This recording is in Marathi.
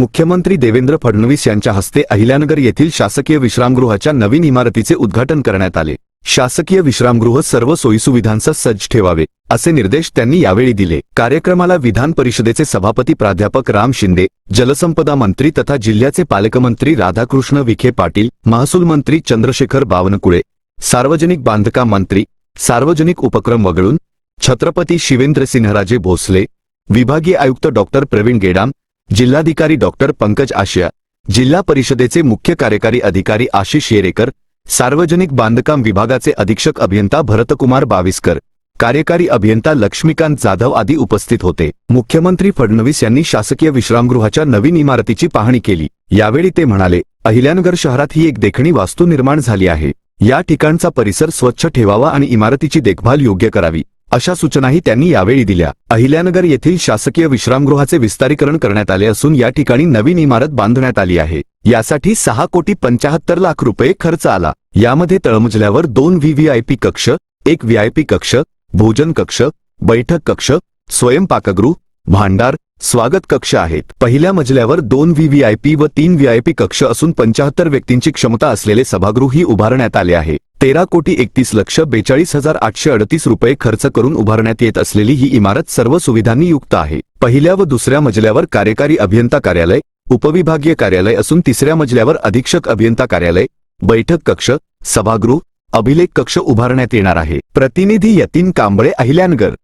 मुख्यमंत्री देवेंद्र फडणवीस यांच्या हस्ते अहिल्यानगर येथील शासकीय विश्रामगृहाच्या नवीन इमारतीचे उद्घाटन करण्यात आले. शासकीय विश्रामगृह सर्व सोयीसुविधांचा सज्ज ठेवावे असे निर्देश त्यांनी यावेळी दिले. कार्यक्रमाला विधान परिषदेचे सभापती प्राध्यापक राम शिंदे जलसंपदा मंत्री तथा जिल्ह्याचे पालकमंत्री राधाकृष्ण विखे पाटील महसूल मंत्री चंद्रशेखर बावनकुळे सार्वजनिक बांधकाम मंत्री सार्वजनिक उपक्रम वगळून छत्रपती शिवेंद्रसिंहराजे भोसले विभागीय आयुक्त डॉक्टर प्रवीण गेडाम जिल्हाधिकारी डॉक्टर पंकज आशिया जिल्हा परिषदेचे मुख्य कार्यकारी अधिकारी आशिष येरेकर सार्वजनिक बांधकाम विभागाचे अधीक्षक अभियंता भरतकुमार बाविस्कर कार्यकारी अभियंता लक्ष्मीकांत जाधव आदी उपस्थित होते. मुख्यमंत्री फडणवीस यांनी शासकीय विश्रामगृहाच्या नवीन इमारतीची पाहणी केली. यावेळी ते म्हणाले अहिल्यानगर शहरात ही एक देखणी वास्तू निर्माण झाली आहे. या ठिकाणचा परिसर स्वच्छ ठेवावा आणि इमारतीची देखभाल योग्य करावी. अशा सूचनाही त्यांनी यावेळी दिल्या. अहिल्यानगर येथील शासकीय विश्रामगृहाचे विस्तारीकरण करण्यात आले असून या ठिकाणी नवीन इमारत बांधण्यात आली आहे. यासाठी सहा कोटी पंचाहत्तर लाख रुपये खर्च आला. यामध्ये तळमजल्यावर दोन व्हीव्हीआयपी कक्ष एक व्हीआयपी कक्ष भोजन कक्ष बैठक कक्ष स्वयंपाकगृह भांडार स्वागत कक्ष आहेत. पहिल्या मजल्यावर दोन व्हीव्हीआयपी व तीन व्हीआयपी कक्ष असून पंचाहत्तर व्यक्तींची क्षमता असलेले सभागृहही उभारण्यात आले आहे. तेरा कोटी एकतीस लक्ष बेचाळीस हजार आठशे अडतीस रुपये खर्च करून उभारण्यात येत असलेली ही इमारत सर्व सुविधांनी युक्त आहे. पहिल्या व दुसऱ्या मजल्यावर कार्यकारी अभियंता कार्यालय उपविभागीय कार्यालय असून तिसऱ्या मजल्यावर अधीक्षक अभियंता कार्यालय बैठक कक्ष सभागृह अभिलेख कक्ष उभारण्यात येणार आहे. प्रतिनिधी यतीन कांबळे अहिल्यानगर